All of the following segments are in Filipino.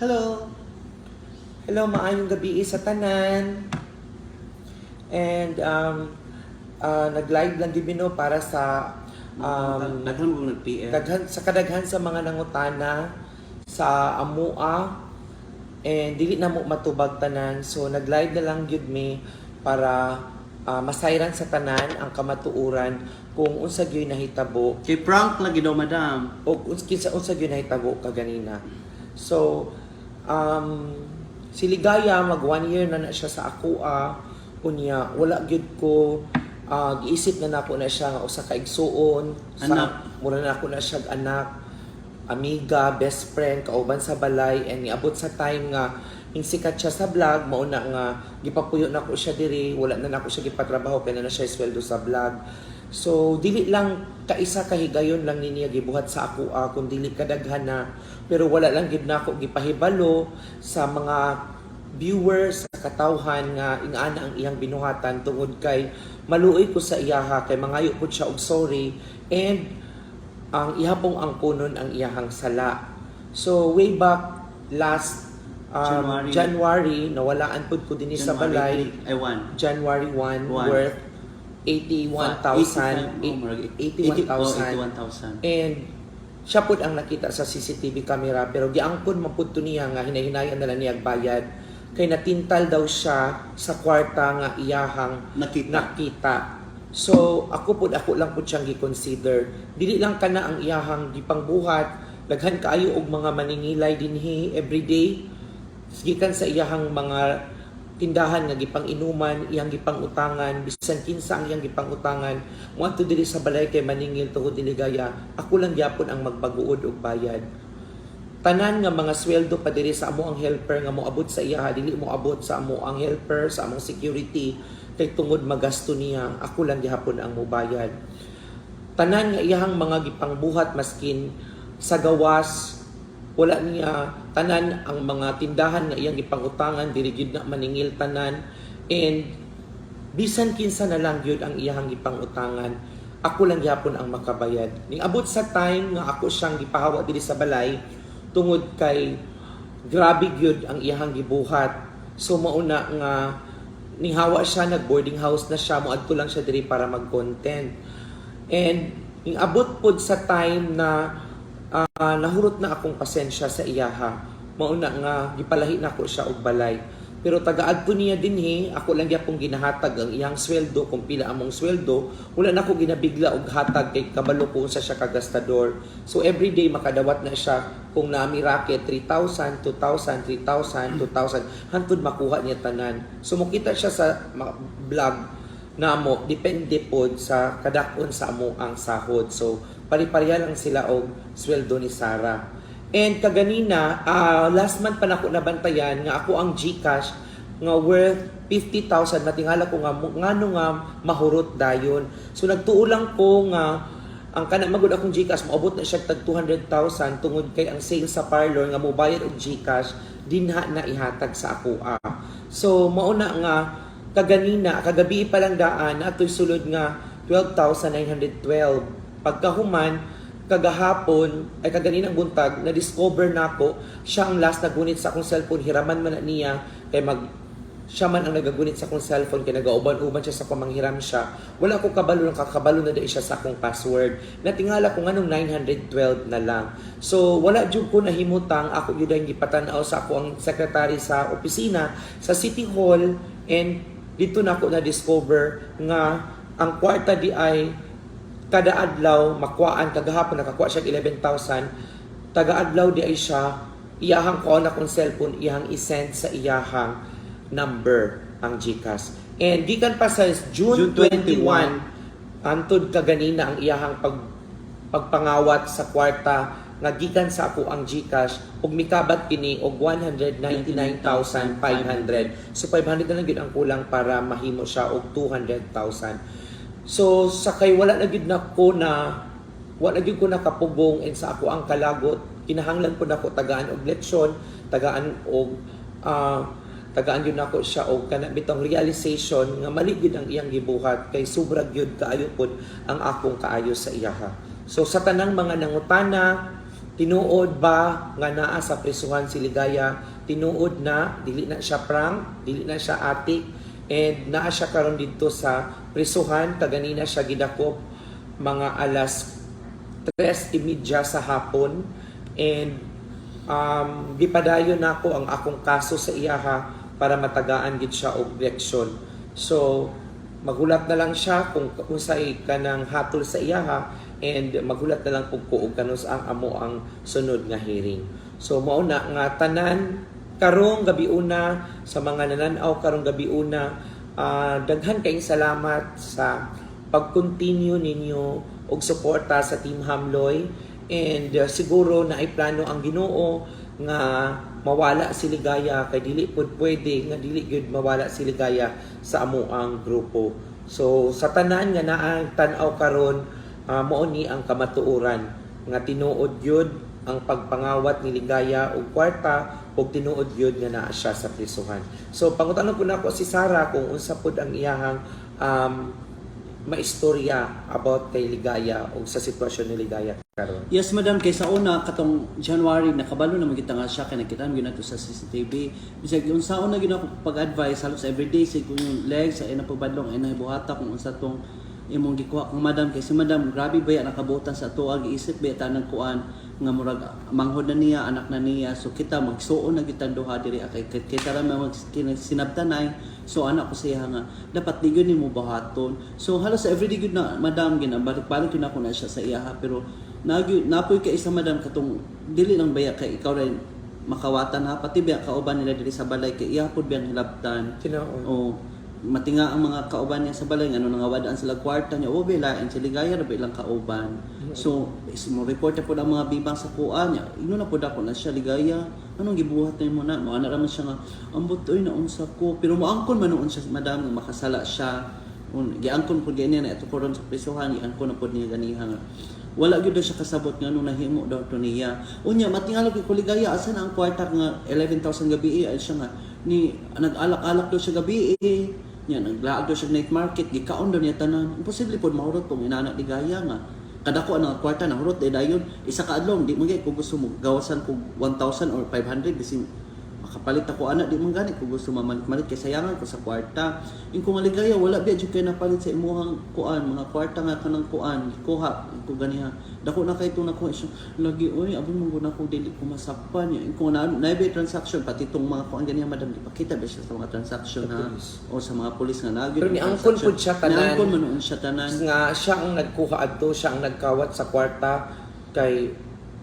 Hello. Hello, maayong gabi sa tanan. And um uh, nag-live lang din no para sa um, Daghan mo nag-PM. daghan sa kadaghan sa mga nangutana sa amua and dili na mo matubag tanan so nag-live na lang gyud mi para ah, masayran sa tanan ang kamatuuran kung unsa gyud nahitabo. Kay prank lagi daw, madam. o kinsa unsa gyud nahitabo kaganina. So um si Ligaya mag one year na na siya sa akoa unya wala gyud ko ah, giisip na nako na siya nga usa ka igsuon. Sa mura na ako na siya anak amiga best friend kauban sa balay and niabot sa time nga ing sikat siya sa vlog mao na nga gipapuyo na ko siya diri wala na nako siya gipatrabaho kay na na siya sweldo sa vlog so dili lang kaisa kahigayon lang niya gibuhat sa ako ah, kung dili kadaghan na pero wala lang gid nako gipahibalo sa mga viewers sa katawhan nga ingana ang iyang binuhatan tungod kay maluoy ko sa iyaha kay mangayo pud siya og sorry and ang ihapong ang punon ang iyahang sala. So way back last um, January. January, nawalaan pud ko din sa balay Ay, one. January 1 One. worth 81,000 oh, marag- 81,000 81,000. and siya pud ang nakita sa CCTV camera pero giangkon man pud to niya nga hinahinayan na lang niya bayad kay natintal daw siya sa kwarta nga iyahang Nakita. nakita. So ako pud ako lang pud siyang gi-consider. Dili lang kana ang iyahang gipangbuhat, daghan kaayo og mga maningilay dinhi everyday. Gikan sa iyahang mga tindahan nga gipang-inuman, iyang gipang-utangan, bisan kinsa ang iyang gipang-utangan, moadto diri sa balay kay maningil tungod dili gaya. Ako lang gyapon ang magbaguod og bayad tanan nga mga sweldo pa diri sa amo ang helper nga moabot sa iya dili mo abot sa amo ang helper sa among security kay tungod magasto niya ako lang gihapon ang mobayad tanan nga iyahang mga gipangbuhat maskin sa gawas wala niya tanan ang mga tindahan nga iyang gipangutangan diri gyud na maningil tanan. And bisan kinsa na lang gyud ang iyahang gipangutangan ako lang gyapon ang makabayad. Ning abot sa time nga ako siyang gipahawa diri sa balay tungod kay grabe gyud ang iyahang gibuhat. So mauna nga nihawa siya nag boarding house na siya moadto lang siya diri para mag-content. And ing abot pod sa time na ah, nahurot na akong pasensya sa iyaha. Mauna nga gipalahi na ko siya og balay. Pero tagaadto niya dinhi ako lang gyapon ginahatag ang iyang sweldo. Kung pila among sweldo wala na ako ginabigla og hatag kay kabalo ko sa siya kagastador so everyday makadawat na siya. Kung nami racket 3,000 2,000 3,000 2,000 hantod makuha niya tanan. So mukita siya sa vlog namo depende pod sa kadakon sa amo ang sahod. So pari-pareha lang sila og sweldo ni Sarah and kaganina ah, last month pa nako nabantayan nga ako ang GCash nga worth 50,000 natingala ko nga ngano nga mahurot dayon. So nagtuo lang ko nga ang kana magud akong GCash moabot na siya tag 200,000 tungod kay ang sales sa parlor nga mobayad og GCash dinha na ihatag sa ako ah. so mauna nga kaganina kagabi pa lang daan atoy sulod nga 12,912 pagkahuman kagahapon ay kaganinang buntag na discover nako siya ang last nagunit sa akong cellphone. Hiraman man na niya kay mag siya man ang nagagunit sa akong cellphone kay nagauban-uban siya sa pamanghiram siya. Wala ko kabalo lang kakabalo na dai siya sa akong password. Natingala ko nganong 912 na lang. So wala jud ko nahimutang ako gyud ang gipatan-aw sa ako ang secretary sa opisina sa City Hall and dito na ako na discover nga ang kwarta di ay kada adlaw makuhaan kagahapon nakakuha siya og 11,000 taga adlaw di ay siya iyahang ko na kong cellphone iyahang isend sa iyahang number ang GCash. And gikan pa sa June, June 21 21, antod kaganina ang iyahang pag pagpangawat sa kwarta nga gikan sa ako ang GCash ug mikabat kini og 199,500 so 500 na lang gyud ang kulang para mahimo siya og 200,000 So sakay wala na gyud nako na wala gyud ko nakapugong and sa ako ang kalagot kinahanglan ko nako tagaan og leksyon, tagaan og ah, tagaan yun ako siya og kana bitong realization nga mali gyud ang iyang gibuhat kay sobra gyud kaayo pod ang akong kaayo sa iyaha. So sa tanang mga nangutana, tinuod ba nga naa sa prisuhan si Ligaya? Tinuod na dili na siya prank, dili na siya atik and naa siya karon dito sa prisuhan kaganina siya gidakop mga alas 3:30 sa hapon and um, gipadayon nako ang akong kaso sa iyaha para matagaan gid siya og direksyon. So magulat na lang siya kung unsay kanang hatol sa iyaha and magulat na lang kung kuog kanos ang amo ang sunod nga hearing. So mao na nga tanan karong gabi una sa mga nananaw karong gabi una ah, daghan kayong salamat sa pag-continue ninyo og suporta sa Team Hamloy and uh, siguro na ay plano ang Ginoo nga mawala si Ligaya kay dili pud pwede nga dili gyud mawala si Ligaya sa amo ang grupo. So sa tanan nga naa tan-aw karon uh, mao ni ang kamatuoran nga tinuod yun ang pagpangawat ni Ligaya og kwarta ug tinuod yun nga naa siya sa prisuhan. So pangutanong ko na ako si Sara kung unsa pud ang iyahang um, maistorya about kay Ligaya o sa sitwasyon ni Ligaya karon. Yes, madam. Kay sa una, katong January, nakabalo na magkita nga siya, kaya nakita namin nato sa CCTV. Bisag, yung sa una, gina ko pag-advise, halos everyday, sig kung yung legs, ay napabadlong, ay nahibuhata kung unsa tong imong gikuha kung madam kay si madam grabe ba yan nakabutan sa tuwa giisip ba tanang kuan nga murag manghod na niya anak na niya so kita magsuon na gitan duha diri kay kay kita ra mag sinabtanay so anak ko siya nga dapat di gyud nimo bahaton. So halos everyday gyud na madam ginabalik balik gyud ako na siya sa iyaha pero Nagyo, napoy ka isa madam katong dili lang baya kay ikaw rin makawatan ha pati biya kauban nila diri sa balay kay iya pud biyang hilabtan? Tinuod. o matinga ang mga kauban niya sa balay ano nga wadaan sila kwarta niya o bilain sa ligaya ra ba ilang kauban so is mo report na po ang mga bibang sa kuan niya ino na po ako na siya ligaya. Anong gibuhat na mo na? Mo ana raman siya nga ambot oy naunsa ko. Pero moangkon man noon siya madam nga makasala siya. Un giangkon pud ganyan na ito po ron sa prisuhan giangkon na pud niya ganiha nga. Wala gyud siya kasabot nga nung nahimo daw to niya. Unya matingalo kay kuligaya asa na ang kwarta nga 11,000 gabi ay siya nga ni nag-alak-alak daw siya gabi eh nya naglaag siya night market gikaon daw niya tanan. Imposible pod mahurot kung inana ligaya nga. Kada ko ang kwarta na hurot eh dayon isa ka adlaw di magay kung gusto mo gawasan kog 1,000 or 500 bisin makapalit ako anak di man gani kung gusto mamalit-malit kay sayangan ko sa kwarta. In kung maligaya wala biya jud kay napalit sa imuhang kuan. Mga kwarta nga kanang kuan kuha ko ganiha dako na kay itong nakuha siya. Lagi oy abon mo na ko dili ko masakpan. Ya in kung na naibay transaction pati itong mga kuan ganiha madam di pakita ba siya sa mga transaction pulis. o sa mga pulis nga nagi Pero niangkon pud siya tanan. niangkon man noon siya tanan. Nga siya ang nagkuha adto, siya ang nagkawat sa kwarta kay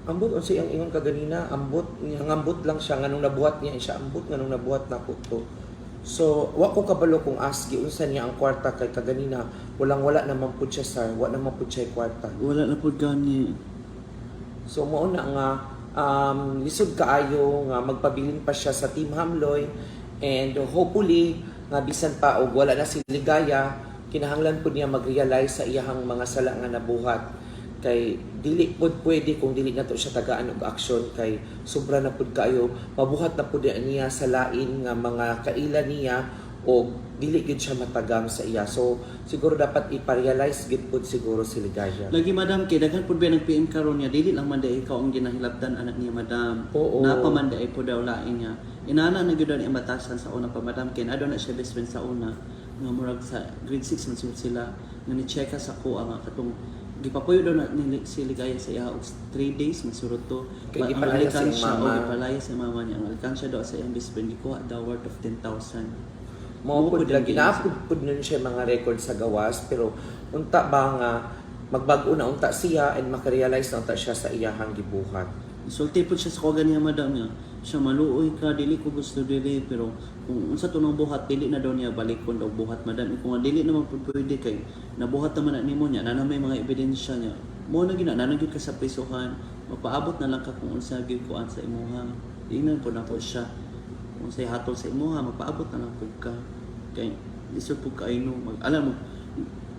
ambot unsa ang ingon kaganina, ambot ambot lang siya nganong nabuhat niya siya ambot nganong nabuhat na ko to. So, wa ko kabalo kung aski unsa niya ang kwarta kay kaganina, walang wala naman pud siya sir, wa naman pud siya kwarta. wala na pud gani So mao na nga um, lisod kaayo nga magpabilin pa siya sa Team Hamloy and hopefully nga bisan pa og wala na si Ligaya kinahanglan pud niya mag-realize sa iyahang mga sala nga nabuhat kay dili pud pwede kung dili nato siya tagaan og aksyon. Kay sobra na pud kayo. Mabuhat na pud niya sa lain nga mga kaila niya o dili gid siya matagam sa iya. So siguro dapat ipa-realize gid pud siguro si Ligaya. Lagi madam kay daghan pud ba nag PM karon niya? Dili lang man ikaw ang ginahilabtan anak niya madam. Oo. Napa man day po daw lain niya. Inana na gyud ni batasan sa una pa madam kay ado na siya best friend sa una. Nga murag sa grade 6 man sila. Nga ni checka sa ko ang katong gipapuyo daw na ni si Ligaya sa iya og 3 days masurot to. Kay Ma- ang gipalaya sa iyang mama. oo, gipalaya sa mama niya. Ang alikansya daw sa iyang best friend gikuha daw worth of 10,000. Mo pud pud lagi ang naapod pud nun siya mga record sa gawas pero unta ba nga magbag-o na unta siya and makarealize na unta siya sa iyahang gibuhat. Sulti po siya sa kuha niya madam niya. Siya maluoy ka, dili ko gusto dili, pero kung unsa to nang buhat, dili na daw niya balik daw buhat madam. E Kung dili naman po pwede kay nabuhat naman na nimo niya, na may mga ebidensya niya. Mo na gina, nanagid ka sa prisuhan, mapaabot na lang ka kung unsa gyud kuan sa imuha. Tingnan po na po siya. Kung say hatol sa imuha, mapaabot na lang po ka. Kay lisod po ka no, mag alam mo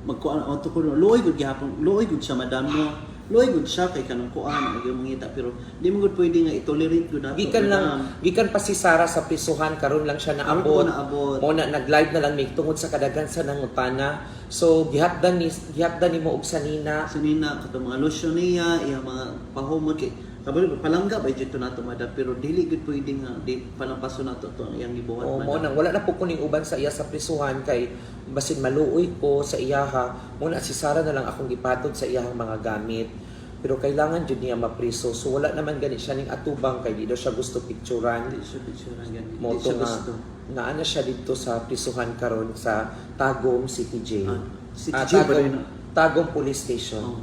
magkuan auto ko luoy gud gihapon luoy gud siya madam no Loy gud siya kay kanang kuan ag mangita pero di mo gud pwede nga i-tolerate gud nato. Gikan lang, gikan pa si Sarah sa prisuhan karon lang siya naabot. naabot. Mo na nag-live na lang mig tungod sa kadagan sa nangutana. So gihatdan ni gihatdan ni mo og sanina. sa nina kato mga lotion niya, iya mga pahumot kay kabalo palangga ba jud to nato madam pero dili gud pwede nga di palampaso nato to ang iyang gibuhat O mo madam. nang wala na po kuning uban sa iya sa prisuhan kay basin maluoy ko sa iyaha. Mo na si Sarah na lang akong gipatod sa iyahang mga gamit. Pero kailangan jud niya mapriso. So wala naman gani siya ning atubang kay di daw siya gusto picturean. Di siya picturean ganito. mo siya nga gusto. na siya dito sa prisuhan karon sa Tagum City Jail. Ah, City Ah, Jail Tagum? Tagum Police Station. Oh.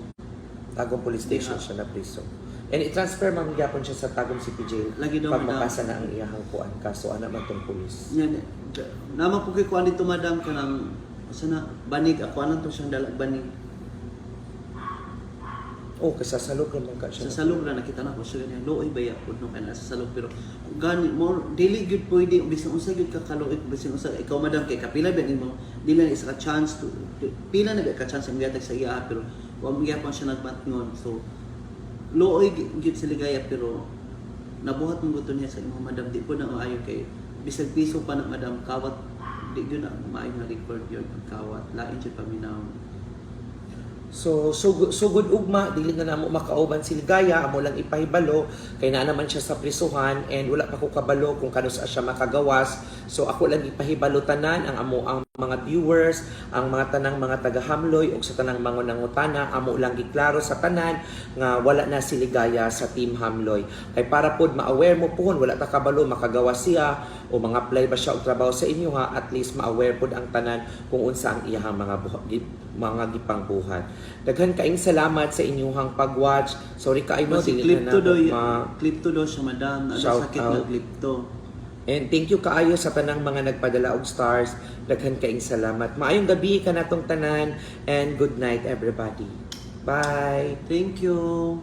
Tagum Police Station Yeah. siya na priso. And i-transfer man gyapon siya sa Tagum City Jail. Lagi daw, pag madam. mapasa na ang iyahang kuan kaso ana man tong pulis. Yan, naman po kay kuan dito madam kanang sana banig ako anan to siyang dalag banig. Oh, kasi sa salog naman ka siya. Sa salong na nakita na ko siya ganyan looy baya pud no kana sa salong pero gani more dili good pwede bisan unsa gyud ka kaluoy bisan unsa ikaw madam kay kapila ba nimo dili na isa ka chance to pila na ba ka chance ang gihatag sa iya pero wa mo gyapon siya nagbatngon so looy gyud sa ligaya pero nabuhat mo gusto niya sa imong madam. Di po na maayo kay bisag piso pa na madam. Kawat di gyud na maayo nga record yun. Kawat lain jud paminaw So, sugod, sugod ugma, dili na namo makauban si Ligaya, amo lang ipahibalo, kay na naman siya sa prisuhan, and wala pa ko kabalo kung kano sa siya makagawas. So, ako lang ipahibalo tanan, ang amo ang mga viewers, ang mga tanang mga taga-hamloy, o sa tanang mga nangutana, amo lang giklaro sa tanan, nga wala na si Ligaya sa Team Hamloy. Kay para pod ma-aware mo pohon, wala ta kabalo, makagawas siya, o mga apply ba siya og trabaho sa inyo ha, at least ma-aware pod ang tanan kung unsa ang iyahang mga buha- mga gipang buhat. Daghan kaing salamat sa inyong pag-watch. Sorry kaayo no si clip to daw ma- clip to daw siya madam ano sakit out. na clip to And thank you kaayo sa tanang mga nagpadala og stars. Daghan kaing salamat. Maayong gabi kanatong tanan and good night everybody. Bye. Thank you.